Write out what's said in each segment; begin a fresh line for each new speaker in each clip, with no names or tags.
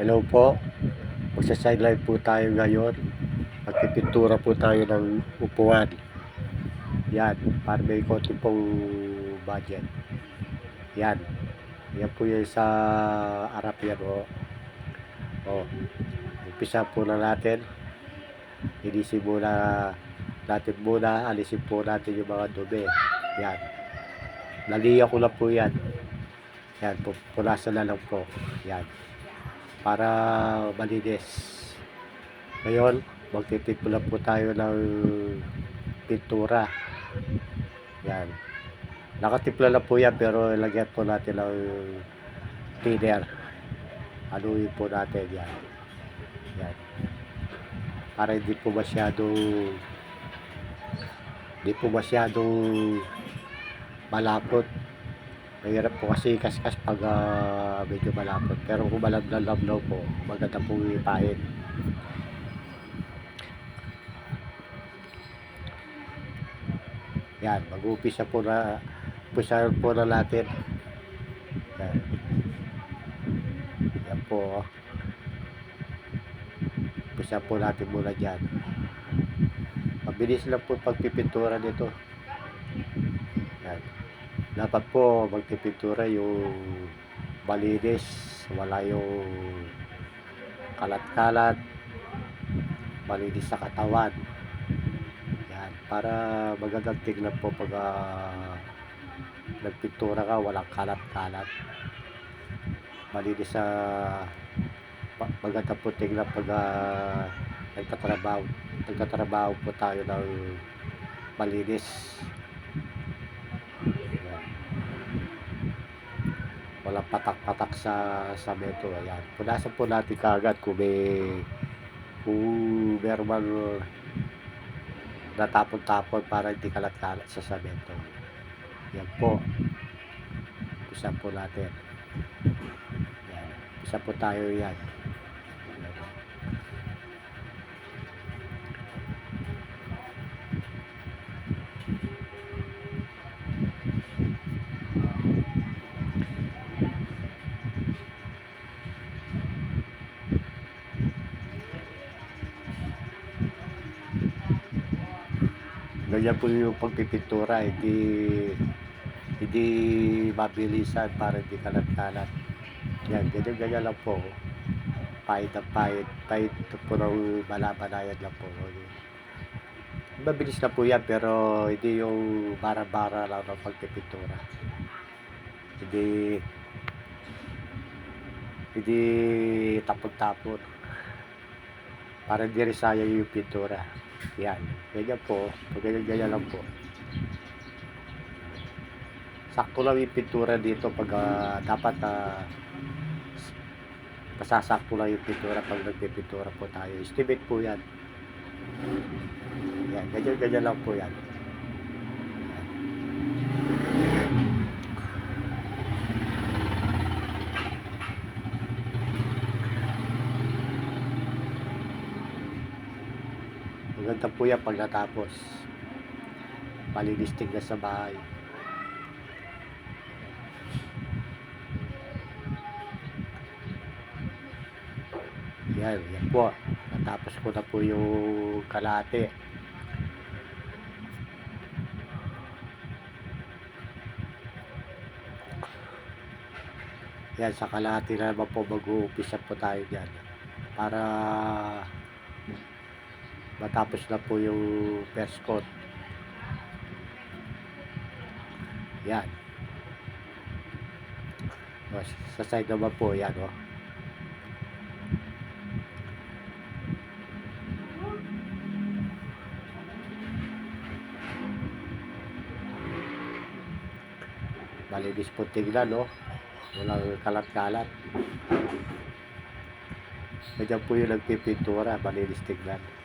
Hello po. Magsa-sideline po tayo ngayon. Magpipintura po tayo ng upuan. Yan. Para may konti pong budget. Yan. Yan po yung sa harap yan o. O. Umpisa po na natin. Inisin muna natin muna. Alisin po natin yung mga dumi. Yan. Naliya ko na po yan. Yan. pu- Punasan na lang po. Yan para malinis. Ngayon, magtitipula po tayo ng pintura. Yan. Nakatipla na po yan pero ilagyan po natin ng thinner. Anuin po natin yan. Yan. Para hindi po masyadong hindi po masyadong malapot. Mahirap po kasi kaskas pag ah, medyo malapot. Pero kung malablaw po, maganda po ipahin. Yan, mag-uupisa po na umpisa po na natin. Yan. Yan po. oh. Umpisa po natin muna dyan. Mabilis lang po pagpipintura nito. Dapat po magpipintura yung malinis, wala yung kalat-kalat, malinis sa katawan. Yan, para magandang tignan po pag ah, nagpintura ka, walang kalat-kalat. Malinis sa pa- maganda po tignan pag ah, nagtatrabaho, nagtatrabaho po tayo ng malinis. Ayan. Walang patak-patak sa sa meto. Ayan. Punasan po natin kaagad kung may kung meron man natapon-tapon para hindi kalat-kalat sa samento. Yan po. Isa po natin. Yan. Isa po tayo. Yan. Ganyan po yung pagpipintura, hindi hindi mabilisan para hindi kalat-kalat. Yan, ganyan ganyan lang po. Pahit ang pahit, pahit po ng malabanayan lang po. Mabilis na po yan, pero hindi yung bara-bara lang ng pagpipintura. Hindi hindi tapon-tapon. Para hindi rin sayang yung pintura. Yan. Ganyan po. Pag ganyan, ganyan lang po. Sakto lang yung pintura dito pag ah, dapat ah, masasakto lang yung pintura pag nagpipintura po tayo. Estimate po yan. Yan. Ganyan, ganyan lang po yan. Po yan pag. Palilistig na sa bahay. Yan, yan po. Natapos ko na po yung kalate. Yan, sa kalate na naman po mag-uumpisa po tayo dyan. Para matapos na po yung first coat. Yan. O, Sa side naman po, yan o. Malinis po tignan, no? Walang kalat-kalat. Ganyan po yung nagpipintura, malinis tignan.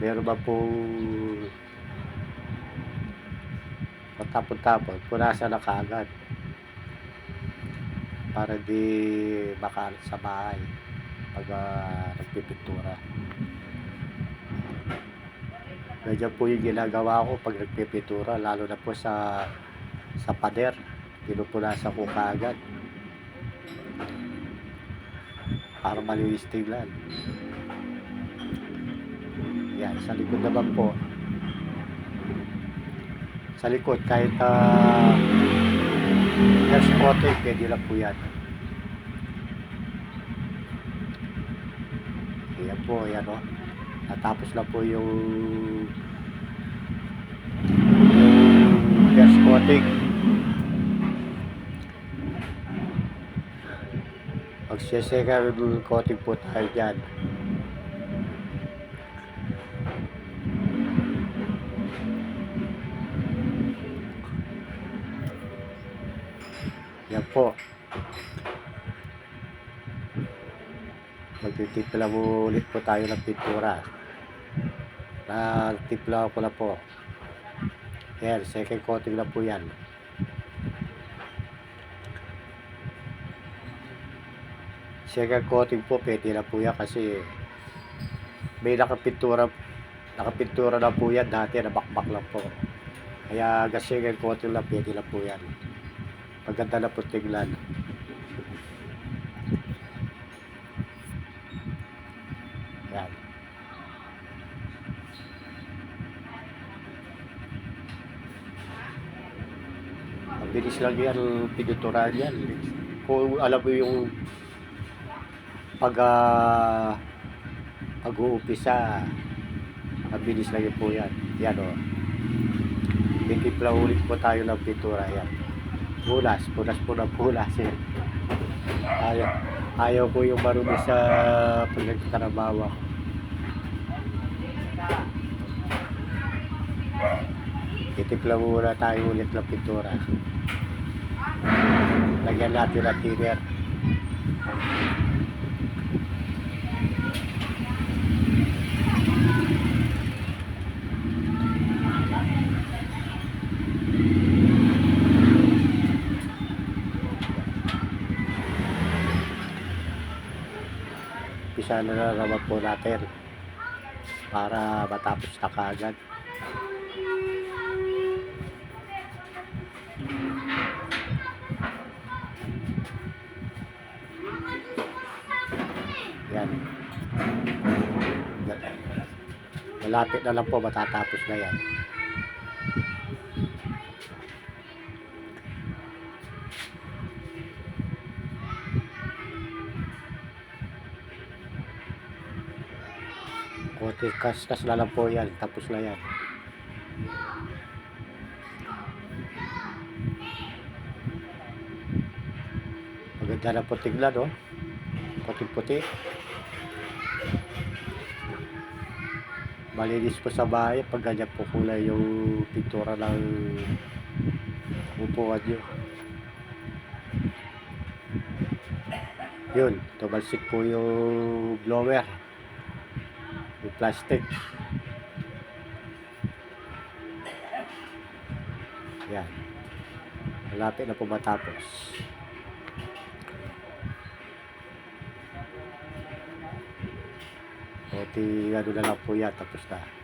Meron ba po patapon-tapon, punasan na kaagad para di makalat sa bahay pag ah, nagpipintura. Ganyan po yung ginagawa ko pag nagpipintura, lalo na po sa sa pader. Pinupunasan ko kaagad. para malinis tingnan. Yan, sa likod naman po. Sa likod, kahit uh, hair spotting, pwede lang po yan. Ayan po, ayan o. Natapos na po yung yung hair spotting. Magsiseka coating po tayo dyan. Yan po. Magtitipla mo ulit po tayo ng pintura. Nagtipla ko na po. Yan, second coating na po yan. Second coating po, pwede na po yan kasi may nakapintura nakapintura na po yan dati, nabakbak lang po. Kaya hanggang second coating lang, pwede na po yan. Maganda na po tingnan. Yan. Mabilis lang yan, pinuturan yan. Kung alam mo yung pag uh, pag-uumpisa, mabilis lang yun po yan. Yan o. Titipla ulit po tayo ng pintura yan. Pulas, pulas po ng pulas yan. Ayaw, ayaw ko yung marumi sa pagkakarabawa ko. Titipla muna tayo ulit ng pintura. Lagyan natin ng thinner. Pisa na na naman po natin para matapos na kaagad. Yan. Malapit na lang po matatapos na yan. Konti kaskas na po yan. Tapos na yan. Maganda na po tignan, oh. Puti-puti. Malinis po sa bahay pag ganyan po kulay yung pintura ng upuan nyo. Yun, tumalsik po yung blower. Yung plastic. Yan. Malapit na po matapos. Buti ano na lang po yan, tapos na.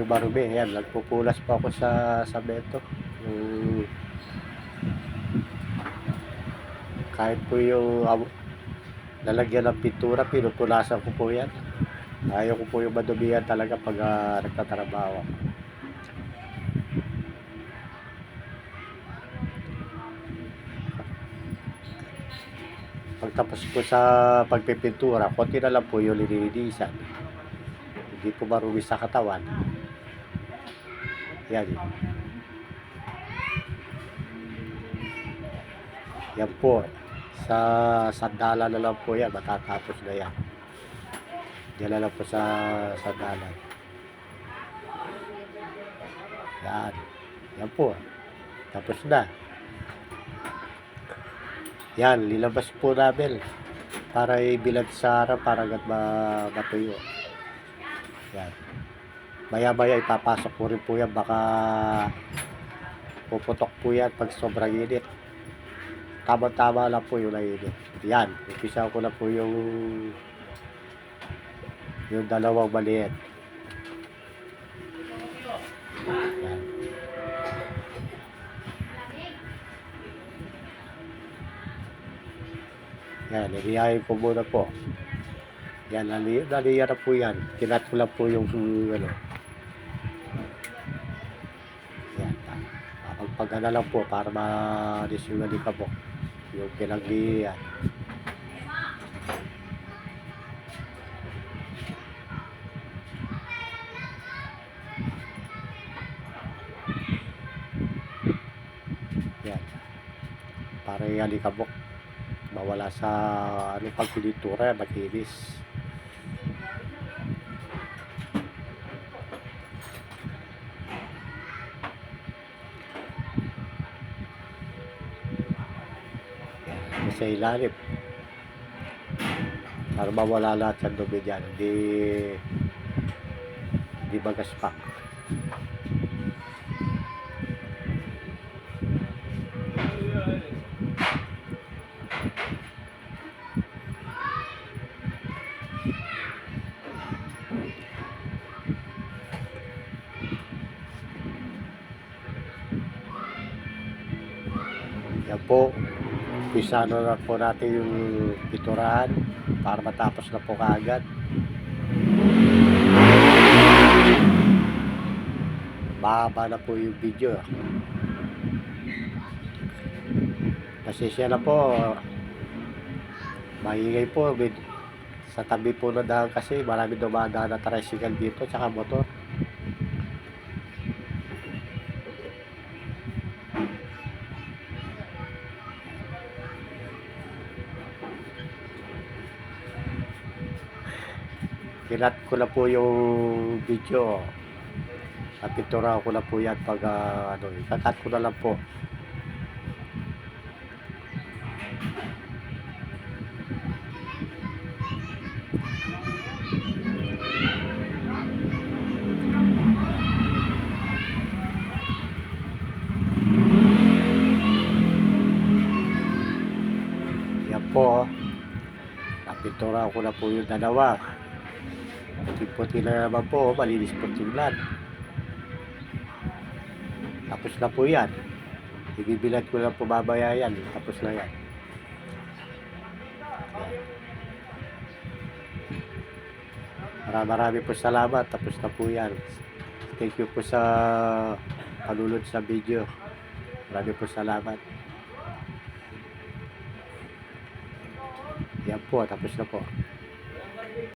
Ko yung marumi. Ayan, nagpupulas pa ako sa samento. Yung... Kahit po yung lalagyan ng pintura, pinupulasan ko po yan. Ayaw ko po yung madumihan talaga pag uh, nagtatrabaho ako. Pagtapos po sa pagpipintura, konti na lang po yung linilisan. Hindi po marumi sa katawan. Yan. Yan po. Sa sandala na lang po yan. Matatapos na yan. Yan na lang po sa sandalan. Yan. Yan po. Tapos na. Yan, lilabas po namin para ibilad sa harap para agad ma matuyo. Yan. Maya-maya ipapasok ko rin po yan. Baka puputok po yan pag sobrang init. Tama-tama lang po yung nainit. Yan. Umpisa ko na po yung Yung dalawang maliit. Yan. Yan, iniyayin ko muna po. Yan, nali, naliya na po yan. Kinat ko lang po yung ano. Papagpag lang po para ma-alis yung alikabok. Yung pinag-iyan. Yan. Para yung alikabok mawala sa ano pagkulitura, makinis. Sa ilalim. Para mawala lahat sa dumi dyan. Hindi, hindi magaspak. Yan po. Pisa na po natin yung piturahan para matapos na po kaagad. Mahaba na po yung video. Pasensya na po. Maingay po. Sa tabi po na daan kasi marami dumadaan na tricycle dito tsaka motor. Kinat ko na po yung video. At pitura ko na po yan pag ah, ano, ikakat ko na lang po. Yan po. Napitura ko na po yung dalawa. Puti-puti na naman po, malinis po tingnan. Tapos na po yan. Ibibilat ko lang po mamaya yan. Tapos na yan. Marami marami po salamat. Tapos na po yan. Thank you po sa panunod sa video. Marami po salamat. Yan po, tapos na po.